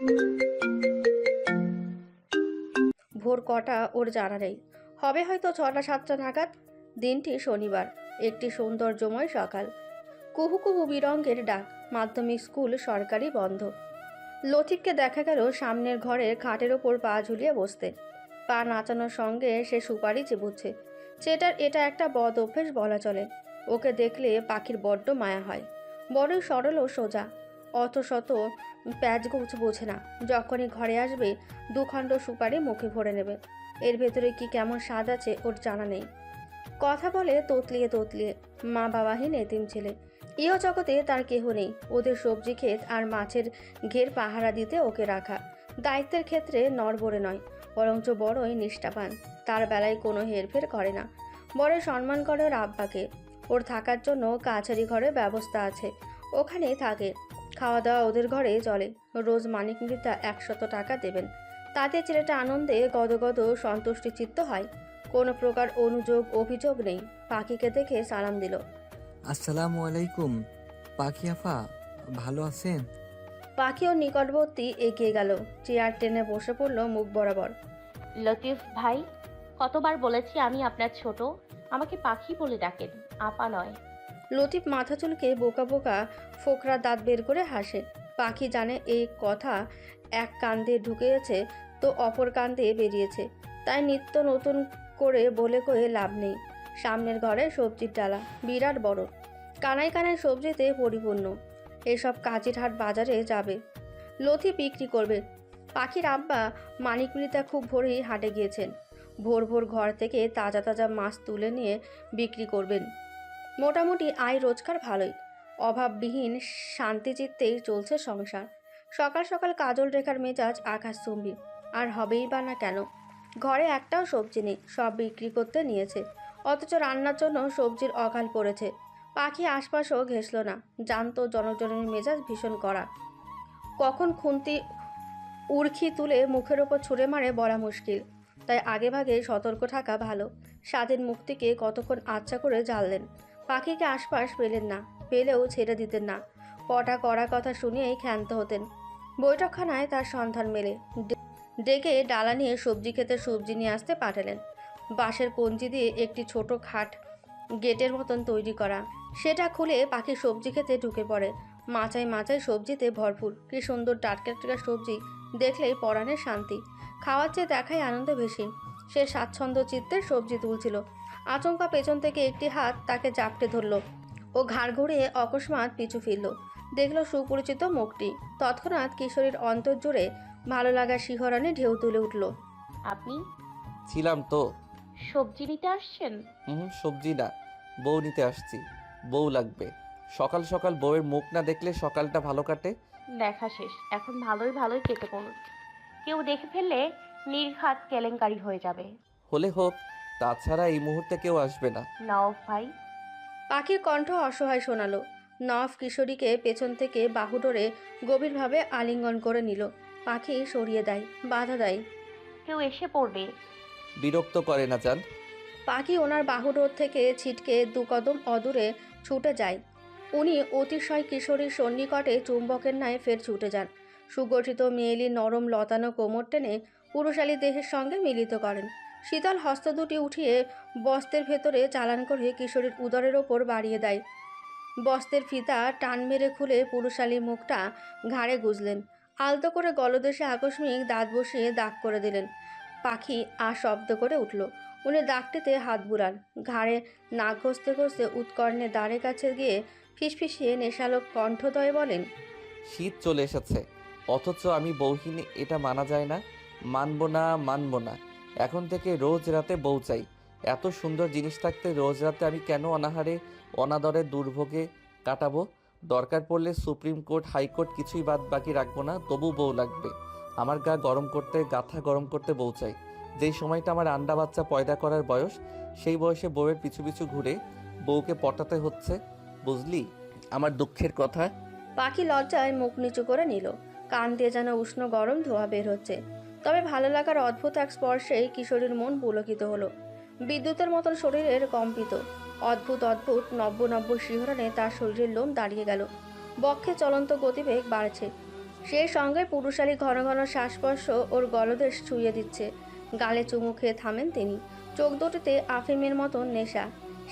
ভোর কটা ওর জানা নেই। হবে হয়তো ছটা, সাতটা নাগাদ। দিনটি শনিবার, একটি সৌন্দর্যময় সকাল। কুহু কুহু বিরঙ্গের ডাক, মাধ্যমিক স্কুল সরকারি বন্ধ। লতিফকে দেখা গেল সামনের ঘরের খাটের ওপর পা ঝুলিয়ে বসতে। পা নাচানোর সঙ্গে সে সুপারি চিবুচ্ছে সেটার এটা একটা বদ অভ্যেস বলা চলে। ওকে দেখলে পাখির বড্ড মায়া হয়। বড়ই সরল ও সোজা অত শত প্যাচগোছ বোঝে না। যখনই ঘরে আসবে, দুখণ্ড সুপারি মুখে ভরে নেবে। এর ভেতরে কি কেমন স্বাদ আছে ওর জানা নেই। কথা বলে তোতলিয়ে তোতলিয়ে, মা বাবাহীন এতিম ছেলে, ইহ জগতে তার কেহ নেই। ওদের সবজি ক্ষেত আর মাছের ঘের পাহারা দিতে ওকে রাখা। দায়িত্বের ক্ষেত্রে নড়বড়ে নয়, বরঞ্চ বড়ই নিষ্ঠাবান। তার বেলায় কোনো হেরফের করে না। বড় সম্মান করে ওর আব্বাকে। ওর থাকার জন্য কাছারি ঘরে ব্যবস্থা আছে। ওখানেই থাকে। খাওয়া দাওয়া ওদের ঘরে চলে। রোজ মানিক মৃতা একশত টাকা দেবেন। তাতে ছেলেটা আনন্দে গদগদ সন্তুষ্টি চিত্ত হয়। কোনো প্রকার অনুযোগ অভিযোগ নেই। পাখিকে দেখে সালাম দিল। আসসালামু আলাইকুম। পাখি আফা ভালো আছেন? পাখি ওর নিকটবর্তী এগিয়ে গেল। চেয়ার টেনে বসে পড়ল মুখ বরাবর। লতিফ ভাই কতবার বলেছি আমি আপনার ছোট? আমাকে পাখি বলে ডাকেন আপা নয়। লতিফ মাথা চুলকে বোকা বোকা ফোকরা দাঁত বের করে হাসে। পাখি জানে এই কথা এক কান্দে ঢুকেছে তো অপর কান্দে বেরিয়েছে। তাই নিত্য নতুন করে বলে কয়ে লাভ নেই। সামনের ঘরে সবজির ডালা, বিরাট বড়। কানায় কানায় সবজিতে পরিপূর্ণ। এসব কাজিরহাট বাজারে যাবে। লথি বিক্রি করবে। পাখির আব্বা মানিকমৃতা খুব ভোরেই হাটে গিয়েছেন। ভোর ভোর ঘর থেকে তাজা তাজা মাছ তুলে নিয়ে বিক্রি করবেন। মোটামুটি আয় রোজগার ভালোই। অভাববিহীন শান্তিচিত্তেই চলছে সংসার। সকাল সকাল কাজল রেখার মেজাজ আকাশচুম্বী আর হবেই বা না কেন? ঘরে একটাও সবজি নেই, সব বিক্রি করতে নিয়েছে। অথচ রান্নার জন্য সবজির অকাল পড়েছে। পাখি আশপাশও ঘেসল না। জানতো জনজনের মেজাজ ভীষণ করা কখন খুন্তি উড়খি তুলে মুখের ওপর ছুঁড়ে মারে বলা মুশকিল। তাই আগেভাগে সতর্ক থাকা ভালো। স্বাধীন মুক্তিকে কতক্ষণ আচ্ছা করে জ্বাললেন। পাখিকে আশপাশ পেলেন না, পেলেও ছেড়ে দিতেন না। কটা কড়া কথা শুনিয়েই ক্ষান্ত হতেন। বৈঠকখানায় তার সন্ধান মেলে। ডেকে ডালা নিয়ে সবজি খেতে সবজি নিয়ে আসতে পাঠালেন। বাঁশের কঞ্চি দিয়ে একটি ছোট খাট গেটের মতন তৈরি করা। সেটা খুলে পাখি সবজি খেতে ঢুকে পড়ে। মাচায় মাচায় সবজিতে ভরপুর। কি সুন্দর টাটকা টাটকা সবজি। দেখলেই পরাণের শান্তি। খাওয়ার চেয়ে দেখাই আনন্দ বেশি। সে স্বাচ্ছন্দ্য চিত্তে সবজি তুলছিল। আচমকা পেছন থেকে একটি হাত তাকে জাপটে ধরল। ও ঘাড় ঘুরিয়ে অকস্মাৎ পিছু ফিরল। দেখল সুপরিচিত মুখটি। তৎক্ষণাৎ কিশোরীর অন্তর জুড়ে ভালো লাগার শিহরণে ঢেউ তুলে উঠল। আপনি? ছিলাম তো। সবজি নিতে আসছেন? হুম সবজি না। বউ নিতে আসছি। বউ লাগবে। সকাল সকাল বউয়ের মুখ না দেখলে সকালটা ভালো কাটে? দেখা শেষ। এখন ভালোই ভালোই কেটে পড়ুন কেউ দেখে ফেললে নির্ঘাত কেলেঙ্কারি হয়ে যাবে। হলে হোক। তাছাড়া এই মুহূর্তে কেউ আসবে না। নওয়াব ভাই? পাখির কণ্ঠ অসহায় শোনালো। নফ কিশোরীকে পেছন থেকে বাহু ধরে গভীরভাবে আলিঙ্গন করে নিল। পাখি সরিয়ে দেয় বাধা দেয়। কেউ এসে পড়বে। বিরক্ত করে না যান পাখি ওনার বাহুডোর থেকে ছিটকে দু কদম অদূরে ছুটে যায়। উনি অতিশয় কিশোরীর সন্নিকটে চুম্বকের ন্যায় ফের ছুটে যান। সুগঠিত মেয়েলি নরম লতানো কোমর টেনে পুরুষালী দেহের সঙ্গে মিলিত করেন। শীতল হস্ত দুটি উঠিয়ে বস্তের ভেতরে চালান করে কিশোরীর উদরের ওপর বাড়িয়ে দেয়। বস্তের ফিতা টান মেরে খুলে পুরুষালী মুখটা ঘাড়ে গুজলেন। আলতো করে গলদেশে আকস্মিক দাঁত বসিয়ে দাগ করে দিলেন। পাখি আর শব্দ করে উঠল। উনি দাগটিতে হাত বুড়ান ঘাড়ে নাক ঘষতে ঘষতে উৎকর্ণে দাঁড়ের কাছে গিয়ে ফিসফিসিয়ে নেশালোক কণ্ঠদয়ে বলেন, শীত চলে এসেছে। অথচ আমি বউহীন, এটা মানা যায় না। মানবো না মানবো না। এখন থেকে রোজ রাতে বউ চাই। এত সুন্দর জিনিস থাকতে রোজ রাতে আমি কেন অনাহারে, অনাদরে, দুর্ভোগে কাটাবো? দরকার পড়লে সুপ্রিম কোর্ট হাইকোর্ট কিছুই বাদ বাকি রাখব না, তবু বউ লাগবে। আমার গা গরম করতে, গাথা গরম করতে বউ চাই। যেই সময়টা আমার আন্ডা বাচ্চা পয়দা করার বয়স, সেই বয়সে বউয়ের পিছু পিছু ঘুরে বউকে পটাতে হচ্ছে। বুঝলি? আমার দুঃখের কথা। পাখি লজ্জায় মুখ নিচু করে নিল। কান দিয়ে যেন উষ্ণ গরম ধোয়া বের হচ্ছে। তবে ভালো লাগার অদ্ভুত এক স্পর্শে কিশোরীর মন পুলকিত হলো। বিদ্যুতের মতন শরীরের কম্পিত, অদ্ভুত অদ্ভুত নব্য নব্য শিহরণে তার শরীরের লোম দাঁড়িয়ে গেল। বক্ষে চলন্ত গতিবেগ বাড়ছে। সেই সঙ্গে পুরুষালী ঘন ঘন শ্বাসস্পর্শ ওর গলদেশ ছুঁয়ে দিচ্ছে। গালে চুমু খেয়ে থামেন তিনি। চোখ দুটিতে আফিমের মতন নেশা।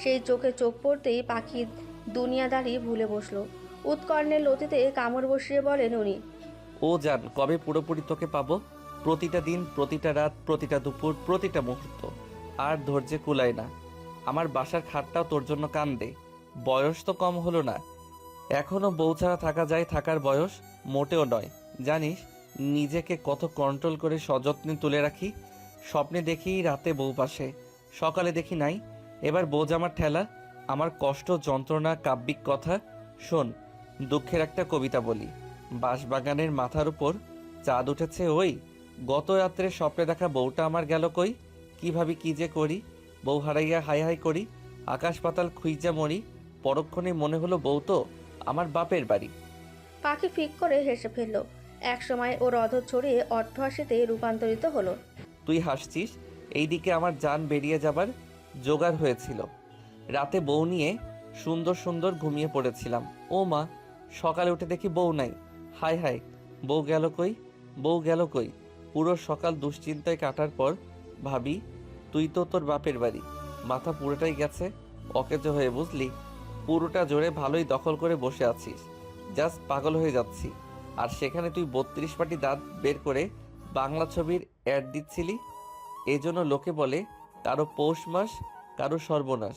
সেই চোখে চোখ পড়তেই পাখি দুনিয়াদারি ভুলে বসল। উৎকর্ণের লতিতে কামড় বসিয়ে বলেন উনি, ও যান, কবে পুরোপুরি তোকে পাবো? প্রতিটা দিন, প্রতিটা রাত, প্রতিটা দুপুর, প্রতিটা মুহূর্ত। আর ধৈর্যে কুলায় না। আমার বাসার খাটটাও তোর জন্য কান্দে। বয়স তো কম হলো না। এখনও বউ ছাড়া থাকা যায় থাকার বয়স মোটেও নয়। জানিস, নিজেকে কত কন্ট্রোল করে সযত্নে তুলে রাখি। স্বপ্নে দেখি রাতে বউ পাশে। সকালে দেখি নাই। এবার বউ জামার ঠেলা। আমার কষ্ট, যন্ত্রণা, কাব্যিক কথা। শোন, দুঃখের একটা কবিতা বলি। বাঁশবাগানের মাথার উপর চাঁদ উঠেছে ওই গত রাত্রে স্বপ্নে দেখা বউটা আমার গেল কই? কি ভাবি কি যে করি? বউ হারাইয়া হাই হাই করি আকাশ পাতাল খুইজা মরি পরক্ষণে মনে হলো বউ তো আমার বাপের বাড়ি। পাখি ফিক করে হেসে ফেলল। একসময় ওর অধর ছড়িয়ে অট্টহাসিতে রূপান্তরিত হলো। তুই হাসছিস? এইদিকে আমার যান বেরিয়ে যাবার জোগাড় হয়েছিল। রাতে বউ নিয়ে সুন্দর সুন্দর ঘুমিয়ে পড়েছিলাম। ও মা সকালে উঠে দেখি বউ নাই। হায় হায় বউ গেল কই? বউ গেল কই? পুরো সকাল দুশ্চিন্তায় কাটার পর ভাবি, তুই তো তোর বাপের বাড়ি। মাথা পুরোটাই গেছে, অকেজো হয়ে বুঝলি? পুরোটা জোরে ভালোই দখল করে বসে আছিস। জাস্ট পাগল হয়ে যাচ্ছি। আর সেখানে তুই বত্রিশ পাটি দাঁত বের করে বাংলা ছবির অ্যাড দিচ্ছিলি? এই জন্য লোকে বলে, কারও পৌষ মাস, কারও সর্বনাশ।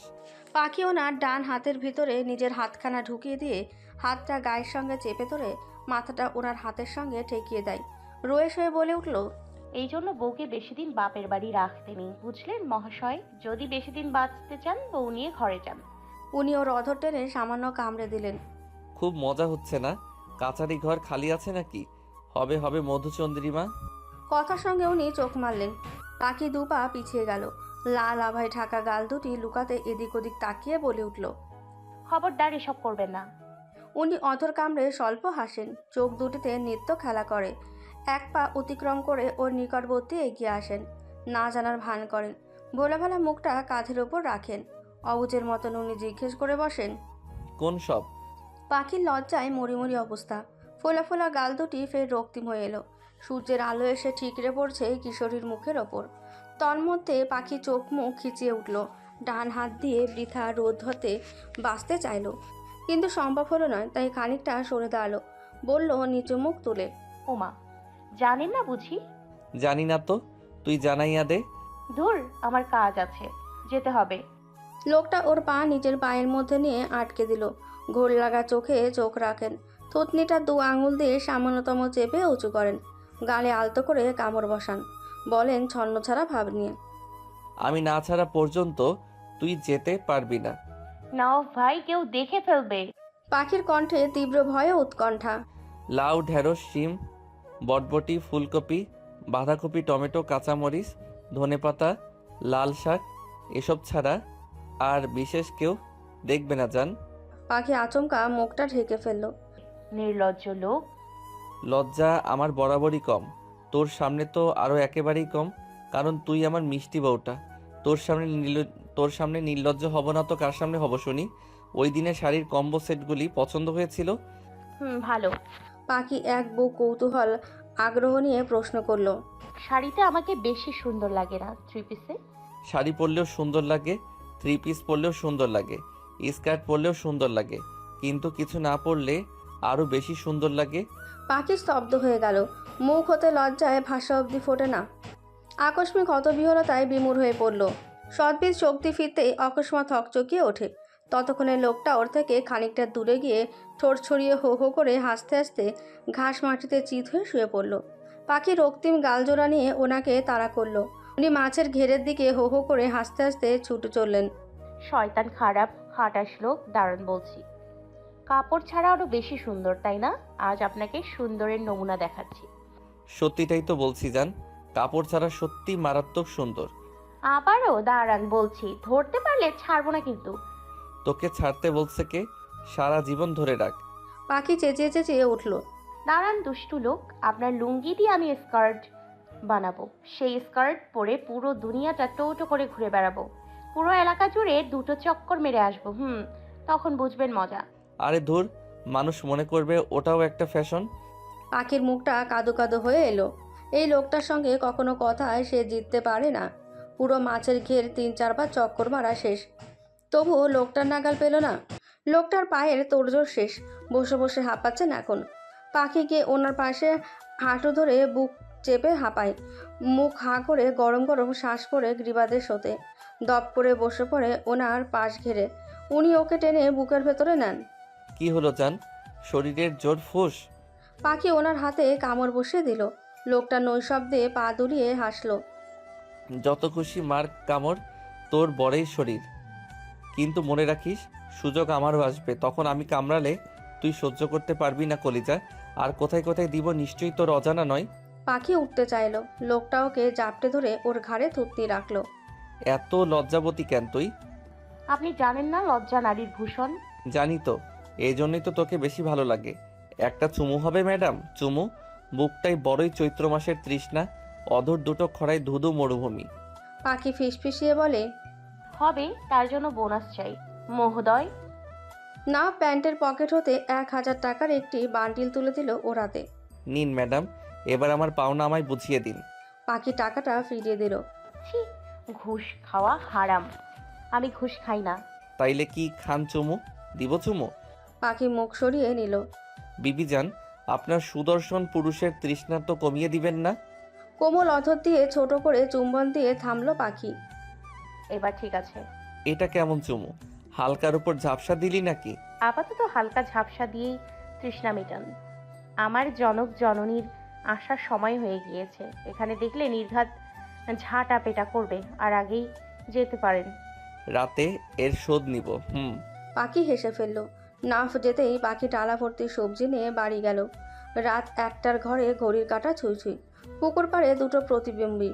পাখি ওনার ডান হাতের ভিতরে নিজের হাতখানা ঢুকিয়ে দিয়ে হাতটা গায়ের সঙ্গে চেপে ধরে মাথাটা ওনার হাতের সঙ্গে ঠেকিয়ে দেয়। রোয়েশ হয়ে বলে উঠল এই জন্য বউকে বেশি দিন বাপের বাড়ি রাখতে নেই বুঝলেন মহাশয়? যদি বেশি দিন বাঁচতে চান বউ নিয়ে ঘরে যান। উনি ওর অধর টেনে সামান্য কামড়ে দিলেন। খুব মজা হচ্ছে না? কাছারি ঘর খালি আছে নাকি? হবে হবে মধুচন্দ্রিমা। কথার সঙ্গে উনি চোখ মারলেন। পাখি দুপা পিছিয়ে গেল। লাল আভায় ঢাকা গাল দুটি লুকাতে এদিক ওদিক তাকিয়ে বলে উঠল খবরদার এসব করবেন না। উনি অধর কামড়ে স্বল্প হাসেন। চোখ দুটিতে নৃত্য খেলা করে। এক পা অতিক্রম করে ওর নিকটবর্তী এগিয়ে আসেন। না জানার ভান করেন। ভোলা ভালা মুখটা কাঁধের ওপর রাখেন। অবুজের মতন উনি জিজ্ঞেস করে বসেন কোন সব? পাখির লজ্জায় মরিমরি অবস্থা। ফোলা ফোলা গাল দুটি ফের রক্তিম হয়ে এলো। সূর্যের আলো এসে ঠিকরে পড়ছে কিশোরীর মুখের ওপর। তন্মধ্যে পাখি চোখ মুখ খিচিয়ে উঠল। ডান হাত দিয়ে বৃথা রোদ হতে বাঁচতে চাইল। কিন্তু সম্ভব হলো নয় তাই খানিকটা সরে দাঁড়াল। বলল নিচু মুখ তুলে ওমা জানেন না বুঝি? জানি না তো তুই জানাইয়া দে। ধুর আমার কাজ আছে যেতে হবে। লোকটা ওর পা নিজের পায়ের মধ্যে নিয়ে আটকে দিল। ঘোর লাগা চোখে চোখ রাখেন। থুতনিটা দু আঙুল দিয়ে সামান্যতম চেপে উঁচু করেন। গালে আলতো করে কামড় বসান। বলেন ছন্ন ছাড়া ভাব নিয়ে। আমি না ছাড়া পর্যন্ত তুই যেতে পারবি না। নাও ভাই কেউ দেখে ফেলবে। পাখির কণ্ঠে তীব্র ভয়ে উৎকণ্ঠা। লাউ ঢেঁড়স শিম বটবটি ফুলকপি বাঁধাকপি টমেটো কাঁচামরিচ ধনেপাতা লাল শাক এসব ছাড়া আর বিশেষ কেউ দেখবে না যান পাখি আচমকা মুখটা ঢেকে ফেলল। নির্লজ্জ লোক। লজ্জা আমার বরাবরই কম। তোর সামনে তো আরও একেবারেই কম কারণ তুই আমার মিষ্টি বউটা। তোর সামনে নীল- তোর সামনে নির্লজ্জ হব না তো কার সামনে হব শুনি? ওই দিনে শাড়ির কম্বো সেটগুলি পছন্দ হয়েছিল? হুম ভালো। পাখি এক বউ কৌতূহল আগ্রহ নিয়ে প্রশ্ন করল শাড়িতে আমাকে বেশি সুন্দর লাগে না থ্রি পিসে শাড়ি পরলেও সুন্দর লাগে থ্রি পিস পরলেও সুন্দর লাগে স্কার্ট পরলেও সুন্দর লাগে কিন্তু কিছু না পরলে আরও বেশি সুন্দর লাগে। পাখি স্তব্ধ হয়ে গেল মুখ হতে লজ্জায় ভাষা অবধি ফোটে না। আকস্মিক হতবিহলতায় বিমূর হয়ে পড়ল সদ্ভিদ শক্তি ফিরতেই অকস্মাৎ হকচকিয়ে ওঠে ততক্ষণে লোকটা ওর থেকে খানিকটা দূরে গিয়ে ঠোঁট ছড়িয়ে হো হো করে হাসতে হাসতে ঘাস মাটিতে চিত হয়ে শুয়ে পড়ল। পাখি রক্তিম গালজোড়া নিয়ে ওনাকে তাড়া করল। উনি মাছের ঘেরের দিকে হো হো করে হাসতে হাসতে ছুটে চললেন। শয়তান খারাপ খাটাস লোক দারুণ বলছি। কাপড় ছাড়া আরও বেশি সুন্দর তাই না? আজ আপনাকে সুন্দরের নমুনা দেখাচ্ছি। সত্যিটাই তো বলছি জান। কাপড় ছাড়া সত্যি মারাত্মক সুন্দর। আবারও দাঁড়ান বলছি ধরতে পারলে ছাড়বো না কিন্তু। তোকে ছাড়তে বলছে কে? সারা জীবন ধরে রাখ পাখি চেঁচিয়ে চেঁচিয়ে উঠল দাঁড়ান দুষ্টু লোক আপনার লুঙ্গি দিয়ে আমি স্কার্ট বানাবো। সেই স্কার্ট পরে পুরো দুনিয়াটা টোটো করে ঘুরে বেড়াবো। পুরো এলাকা জুড়ে দুটো চক্কর মেরে আসব হুম তখন বুঝবেন মজা। আরে ধুর মানুষ মনে করবে ওটাও একটা ফ্যাশন। পাখির মুখটা কাদো কাদো হয়ে এলো। এই লোকটার সঙ্গে কখনো কথায় সে জিততে পারে না। পুরো মাছের ঘের তিন চারবার চক্কর মারা শেষ। তবুও লোকটার নাগাল পেল না। লোকটার পায়ের তোড়জোড় শেষ। বসে বসে হাঁপাচ্ছেন এখন। পাখিকে ওনার পাশে? হাঁটু ধরে বুক চেপে হাঁপায়। মুখ হাঁ করে গরম গরম শ্বাস করে গ্রীবাদের শোতে দপ করে বসে পড়ে ওনার পাশ ঘেরে। উনি ওকে টেনে বুকের ভেতরে নেন। কি হলো জান শরীরের জোর ফুস? পাখি ওনার হাতে কামড় বসিয়ে দিল। লোকটা নৈশব্দে পা দুলিয়ে হাসলো। যত খুশি মার কামড় তোর বড়ই শরীর। কিন্তু মনে রাখিস সুযোগ আমারও আসবে। তখন আমি কামড়ালে তুই সহ্য করতে পারবি না কলিজা। আর কোথায় কোথায় দিব নিশ্চয়ই তোর অজানা নয়। পাখি উঠতে চাইলো। লোকটা ওকে জাপটে ধরে ওর ঘাড়ে থুতনি রাখল। এত লজ্জাবতী কেন তুই? আপনি জানেন না লজ্জা নারীর ভূষণ? জানি তো। এই জন্যই তো তোকে বেশি ভালো লাগে। একটা চুমু হবে ম্যাডাম? চুমু? বুকটাই বড়ই চৈত্র মাসের তৃষ্ণা। অধর দুটো খড়াই ধুধু মরুভূমি। পাখি ফিসফিসিয়ে বলে হবে তার জন্য বোনাস চাই। মহোদয়? না প্যান্টের পকেট হতে এক হাজার টাকার একটি বান্ডিল তুলে দিল ওরাতে নিন ম্যাডাম এবার আমার পাওনা আমায় বুঝিয়ে দিন। পাখি টাকাটা ফিরিয়ে দিল। ছি ঘুষ খাওয়া হারাম। আমি ঘুষ খাই না। তাইলে কি খান চুমু? দিব চুমু? পাখি মুখ সরিয়ে নিল। বিবি যান আপনার সুদর্শন পুরুষের তৃষ্ণা তো কমিয়ে দিবেন না? কোমল অথর দিয়ে ছোট করে চুম্বন দিয়ে থামলো পাখি। এবার ঠিক আছে। এটা কেমন চুমু? হালকার উপর ঝাপসা দিলি নাকি? আপাতত হালকা ঝাপসা দিয়েই তৃষ্ণা মেটান। আমার জনক জননীর আসার সময় হয়ে গিয়েছে। এখানে দেখলে নির্ঘাত ঝাঁটা পেটা করবে আর আগেই যেতে পারেন। রাতে এর শোধ নিব হুম। পাখি হেসে ফেলল। নাফ যেতেই পাখি টালা ভর্তি সবজি নিয়ে বাড়ি গেল। রাত একটার ঘরে ঘড়ির কাঁটা ছুঁই ছুঁই। পুকুর পাড়ে দুটো প্রতিবিম্বী।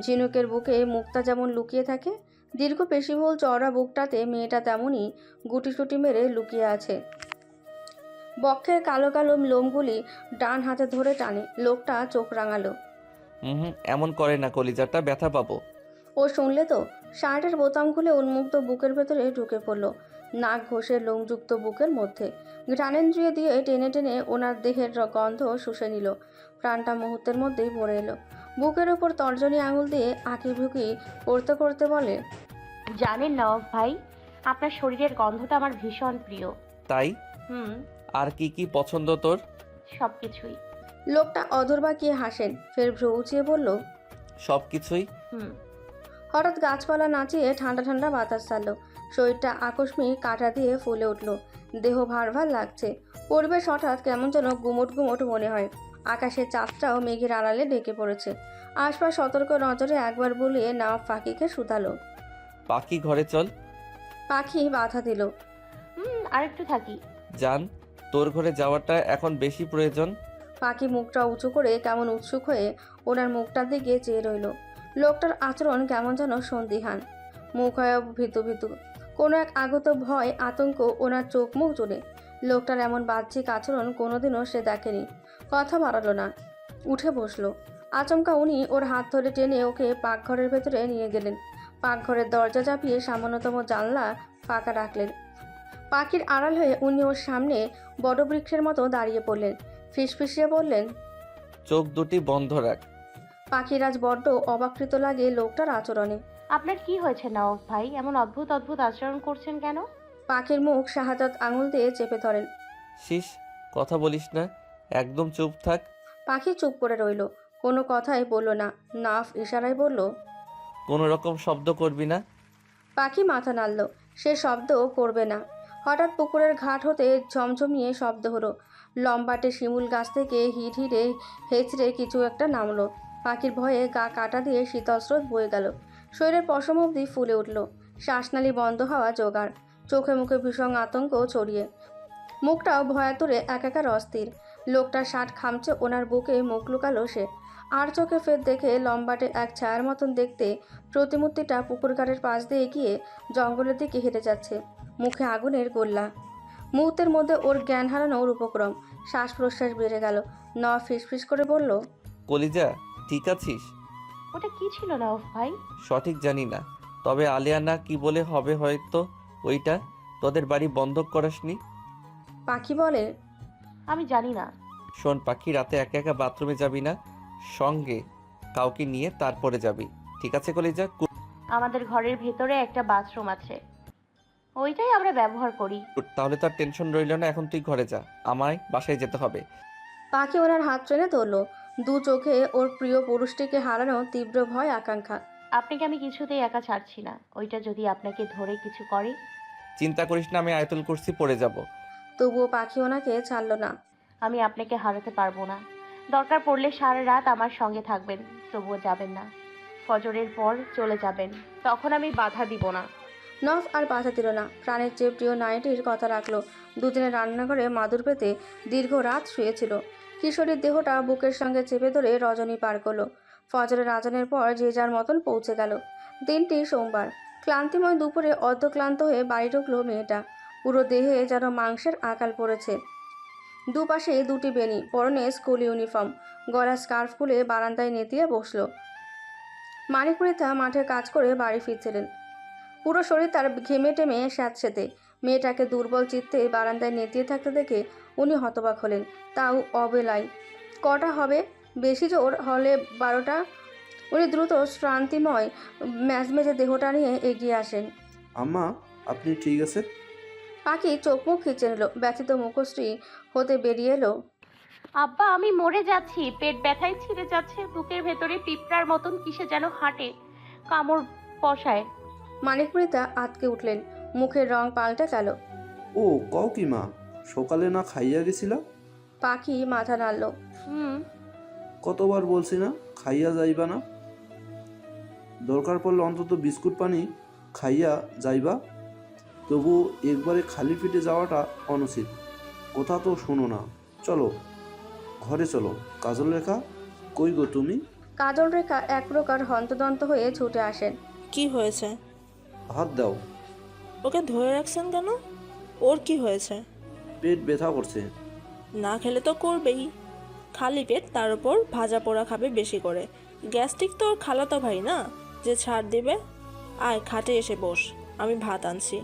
ঝিনুকের বুকে মুক্তা যেমন লুকিয়ে থাকে দীর্ঘ পেশিবহুল চওড়া বুকটাতে মেয়েটা তেমনই গুটি টুটি মেরে লুকিয়ে আছে। বক্ষের কালো কালো লোমগুলি ডান হাতে ধরে টানে। লোকটা চোখ রাঙালো। হুম, এমন করে না কলিজাটা ব্যথা পাবো। ও শুনলে তো শার্টের বোতাম খুলে উন্মুক্ত বুকের ভেতরে ঢুকে পড়ল নাক ঘষে লোমযুক্ত বুকের মধ্যে। ঘ্রাণেন্দ্রিয় দিয়ে টেনে টেনে ওনার দেহের গন্ধ শুষে নিল। প্রাণটা মুহূর্তের মধ্যেই ভরে এলো। বুকের ওপর তর্জনী আঙুল দিয়ে আঁকি ভুকি করতে করতে বলে জানেন নবাব ভাই আপনার শরীরের গন্ধটা আমার ভীষণ প্রিয়। তাই? হুম। আর কি কি পছন্দ তোর? সব কিছুই লোকটা অধর বাঁকিয়ে হাসেন ফের ভ্রু উঁচিয়ে বলল সব কিছুই হুম। হঠাৎ গাছপালা নাচিয়ে ঠান্ডা ঠান্ডা বাতাস ছাড়লো শরীরটা আকস্মিক কাঁটা দিয়ে ফুলে উঠল। দেহ ভার ভার লাগছে। পরিবেশ হঠাৎ কেমন যেন গুমট গুমট মনে হয়। আকাশের চাঁদটাও মেঘের আড়ালে ঢেকে পড়েছে। আশপাশ সতর্ক নজরে একবার বলিয়ে নাও পাখিকে শুধালো। পাখি ঘরে চল। পাখি বাধা দিল। হুম আরেকটু থাকি। যান তোর ঘরে যাওয়াটা এখন বেশি প্রয়োজন। পাখি মুখটা উঁচু করে কেমন উৎসুক হয়ে ওনার মুখটার দিকে চেয়ে রইল। লোকটার আচরণ কেমন যেন সন্দিহান। মুখ হয় ভীতু ভীতু। কোনো এক আগত ভয় আতঙ্ক ওনার চোখ মুখ জুড়ে। লোকটার এমন বাহ্যিক আচরণ কোনোদিনও সে দেখেনি। কথা বাড়ালো না। উঠে বসল। আচমকা উনি ওর হাত ধরে টেনে ওকে পাকঘরের ভেতরে নিয়ে গেলেন। পাকঘরের দরজা চাপিয়ে সামান্যতম জানলা ফাঁকা রাখলেন। পাখির আড়াল হয়ে উনি ওর সামনে বড় বৃক্ষের মতো দাঁড়িয়ে পড়লেন। ফিসফিসিয়ে বললেন চোখ দুটি বন্ধ রাখ। পাখিরাজ বড্ড অবাকৃত লাগে লোকটার আচরণে। আপনার কি হয়েছে নবাব ভাই? এমন অদ্ভুত অদ্ভুত আচরণ করছেন কেন? পাখির মুখ শাহাদাত আঙুল দিয়ে চেপে ধরেন। শিস কথা বলিস না। একদম চুপ থাক। পাখি চুপ করে রইল। কোনো কথাই বলল না। নাফ ইশারায় বলল কোনো রকম শব্দ করবি না। পাখি মাথা নাড়ল। সে শব্দও করবে না। হঠাৎ পুকুরের ঘাট হতে ঝমঝমিয়ে শব্দ হলো। লম্বাটে শিমুল গাছ থেকে হিট হিটে হেঁচড়ে কিছু একটা নামলো। পাখির ভয়ে গা কাটা দিয়ে শীতস্রোত বয়ে গেল। শরীরের পশম অবধি ফুলে উঠল। শ্বাসনালী বন্ধ হওয়া জোগাড়। চোখে মুখে ভীষণ আতঙ্ক ছড়িয়ে। মুখটাও ভয়াতুরে একাকার অস্থির। লোকটার শার্ট খামচে ওনার বুকে মুখ লুকালো সে। আর চোখে ফের দেখে লম্বাটে এক ছায়ার মতন দেখতে প্রতিমূর্তিটা পুকুরঘাটের পাশ দিয়ে গিয়ে জঙ্গলের দিকে হেঁটে যাচ্ছে। মুখে আগুনের গোল্লা। মুহূর্তের মধ্যে ওর জ্ঞান হারানোর উপক্রম। শ্বাস প্রশ্বাস বেড়ে গেল। ন ফিসফিস করে বলল কলিজা ঠিক আছিস? ওটা কি ছিল নবাব ভাই? সঠিক জানি না। তবে আলিয়ানা কি বলে হবে হয়তো ওইটা? তোদের বাড়ি বন্ধক করাসনি? পাখি বলে আমি জানি না। শোন পাখি রাতে একা একা বাথরুমে যাবি না সঙ্গে কাউকে নিয়ে তারপরে যাবি। ঠিক আছে কলিজা? কু- আমাদের ঘরের ভেতরে একটা বাথরুম আছে। ওইটাই আমরা ব্যবহার করি। তাহলে তার টেনশন রইল না এখন তুই ঘরে যা। আমায় বাসায় যেতে হবে। পাখি ওনার হাত টেনে ধরল। দু চোখে ওর প্রিয় পুরুষটিকে হারানো তীব্র ভয় আকাঙ্ক্ষা। আপনাকে আমি কিছুতেই একা ছাড়ছি না। ওইটা যদি আপনাকে ধরে কিছু করে। চিন্তা করিস না আমি আয়তুল কুরসি পড়ে যাব। তবুও পাখি ওনাকে ছাড়ল না। আমি আপনাকে হারাতে পারব না। দরকার পড়লে সারা রাত আমার সঙ্গে থাকবেন তবুও যাবেন না। ফজরের পর চলে যাবেন তখন আমি বাধা দিব না। নফ আর বাধা দিল না। প্রাণের চেয়ে প্রিয় নাইটির কথা রাখল দুদিনে রান্নাঘরে মাদুর পেতে দীর্ঘ রাত শুয়েছিল। কিশোরীর দেহটা বুকের সঙ্গে চেপে ধরে রজনী পার করল। ফজরের আজানের পর যে যার মতন পৌঁছে গেল। দিনটি সোমবার। ক্লান্তিময় দুপুরে অর্ধক্লান্ত হয়ে বাড়ি ঢুকলো মেয়েটা। পুরো দেহে যেন মাংসের আকাল পড়েছে। দুপাশে দুটি বেনি পরনে স্কুল ইউনিফর্ম গলা স্কার্ফ খুলে বারান্দায় নেতিয়ে বসল। মানিকুড়িতা মাঠে কাজ করে বাড়ি ফিরছিলেন। পুরো শরীর তার ঘেমে টেমে স্যাঁতসেতে মেয়েটাকে দুর্বল চিত্তে বারান্দায় নেতিয়ে থাকতে দেখে উনি হতবাক হলেন। তাও অবেলায়। কটা হবে? বেশি জোর হলে বারোটা? উনি দ্রুত শ্রান্তিময় ম্যাজমেজে দেহটা নিয়ে এগিয়ে আসেন। আম্মা, আপনি ঠিক আছে পাখি চোখ মুখ খিচে নিল। ব্যথিত মুখশ্রী হতে বেরিয়ে এলো। আব্বা আমি মরে যাচ্ছি। পেট ব্যথায় ছিঁড়ে যাচ্ছে। বুকের ভেতরে পিঁপড়ার মতন কিসে যেন হাঁটে কামড় পশায় মানিক মানিকমৃতা আতকে উঠলেন। মুখের রং পাল্টে গেল। ও কও কি মা? সকালে না খাইয়া গেছিলা? পাখি মাথা নাড়ল। হুম। কতবার বলছি না খাইয়া যাইবা না? দরকার পড়লে অন্তত বিস্কুট পানি খাইয়া যাইবা। তবু একবারে খালি পেটে যাওয়াটা অনুচিত। কথা তো শোনো না। চলো ঘরে চলো। কাজল রেখা কই গো তুমি? কাজল রেখা এক প্রকার হন্তদন্ত হয়ে ছুটে আসেন। কি হয়েছে? হাত দাও। ওকে ধরে রাখছেন কেন? ওর কি হয়েছে? পেট ব্যথা করছে। না খেলে তো করবেই। খালি পেট তার উপর ভাজা পোড়া খাবে বেশি করে। গ্যাস্ট্রিক তো ওর খালাতো ভাই না? যে ছাড় দিবে। আয় খাটে এসে বস। আমি ভাত আনছি।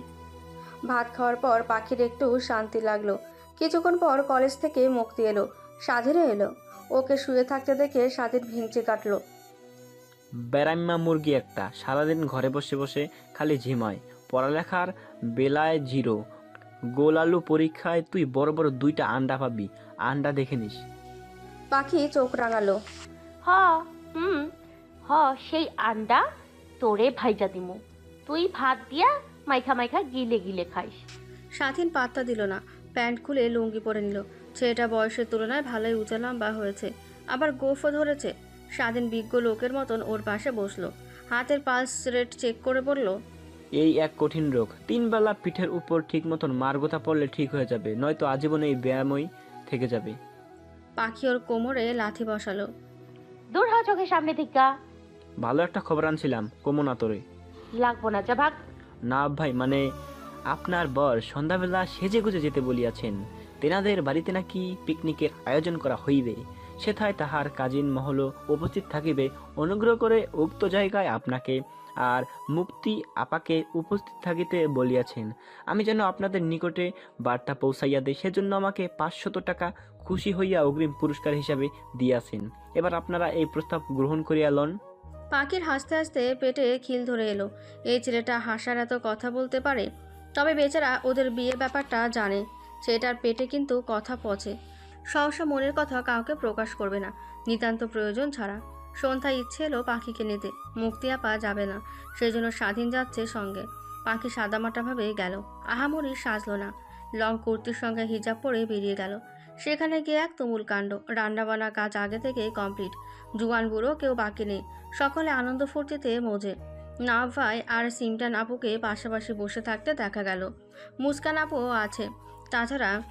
ভাত খাওয়ার পর পাখির একটু শান্তি লাগল। কিছুক্ষণ পর কলেজ থেকে মুক্তি এলো। স্বাধীনও এলো। ওকে শুয়ে থাকতে দেখে সাধের ভেঙচি কাটলো। বেড়াম্মা মুরগি একটা। সারাদিন ঘরে বসে বসে খালি ঝিমায়। পড়ালেখার বেলায় জিরো। গোল আলু পরীক্ষায় তুই বড় বড় দুইটা আন্ডা পাবি। আন্ডা দেখে নিস। পাখি চোখ রাঙালো। হ হুম হ সেই আন্ডা তোরে ভাইজা দিমু। তুই ভাত দিয়া মাইখা মাইখা গিলে গিলে খাইস। স্বাধীন পাত্তা দিল না। প্যান্ট খুলে লুঙ্গি পরে নিল। ছেলেটা বয়সের তুলনায় ভালোই উঁচা লম্বা হয়েছে। আবার গোফও ধরেছে। স্বাধীন বিজ্ঞ লোকের মতন ওর পাশে বসল। হাতের পালস রেট চেক করে বলল এই এক কঠিন রোগ। তিন বেলা পিঠের উপর ঠিক মতন মার্গতা পড়লে ঠিক হয়ে যাবে নয়তো আজীবন এই ব্যায়ামই থেকে যাবে। পাখি ওর কোমরে লাথি বসালো। দূর হ চোখের সামনে থেকে। ভালো একটা খবর আনছিলাম কমনা তোরে। লাগবো না যা ভাগ। না ভাই মানে আপনার বর সন্ধ্যাবেলা সেজে গুজে যেতে বলিয়াছেন, তেনাদের বাড়িতে নাকি পিকনিকের আয়োজন করা হইবে, সেথায় তাহার কাজিন মহল উপস্থিত থাকিবে, অনুগ্রহ করে উক্ত জায়গায় আপনাকে আর মুক্তি আপাকে উপস্থিত থাকিতে বলিয়াছেন। আমি যেন আপনাদের নিকটে বার্তা পৌঁছাইয়া দেই, সেজন্য আমাকে পাঁচশত টাকা খুশি হইয়া অগ্রিম পুরস্কার হিসাবে দিয়াছেন। এবার আপনারা এই প্রস্তাব গ্রহণ করিয়া লন। পাখির হাসতে হাসতে পেটে খিল ধরে এলো। এই ছেলেটা হাসার এত কথা বলতে পারে? তবে বেচারা ওদের বিয়ে ব্যাপারটা জানে। ছেলেটার পেটে কিন্তু কথা পচে। সহসা মনের কথা কাউকে প্রকাশ করবে না। নিতান্ত প্রয়োজন ছাড়া। সন্ধ্যায় ইচ্ছে এলো পাখিকে নিতে। মুক্তি আপা যাবে না। সেজন্য স্বাধীন যাচ্ছে সঙ্গে। পাখি সাদামাটাভাবে গেল। আহামরি সাজলো না। লং কুর্তির সঙ্গে হিজাব পরে বেরিয়ে গেল। সেখানে গিয়ে এক তুমুল কাণ্ড। রান্নাবান্না কাজ আগে থেকে কমপ্লিট। জুয়ান বুড়ো কেউ বাকি নেই। সকলে আনন্দ ফুর্তিতে মজে। না ভাই আর সিমটান আপুকে পাশাপাশি বসে থাকতে দেখা গেল। মুস্কান আপুও আছে। তাছাড়া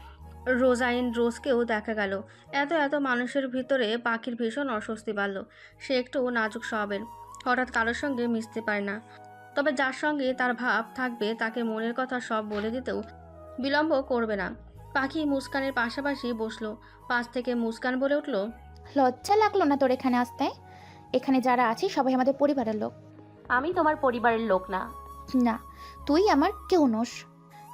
রোজাইন রোজকেও দেখা গেল। এত এত মানুষের ভিতরে পাখির ভীষণ অস্বস্তি বাড়ল। সে একটু নাজুক স্বভাবের। হঠাৎ কারোর সঙ্গে মিশতে পারে না। তবে যার সঙ্গে তার ভাব থাকবে, তাকে মনের কথা সব বলে দিতেও বিলম্ব করবে না। পাখি মুস্কানের পাশাপাশি বসল। পাশ থেকে মুস্কান বলে উঠল লজ্জা লাগল না তোর এখানে আসতে? এখানে যারা আছে সবাই আমাদের পরিবারের লোক। আমি তোমার পরিবারের লোক না। না তুই আমার কেউ নস।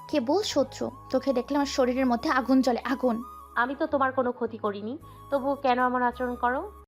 কেবল শত্রু। তোকে দেখলে আমার শরীরের মধ্যে আগুন জ্বলে আগুন। আমি তো তোমার কোনো ক্ষতি করিনি। তবুও কেন আমার আচরণ করো?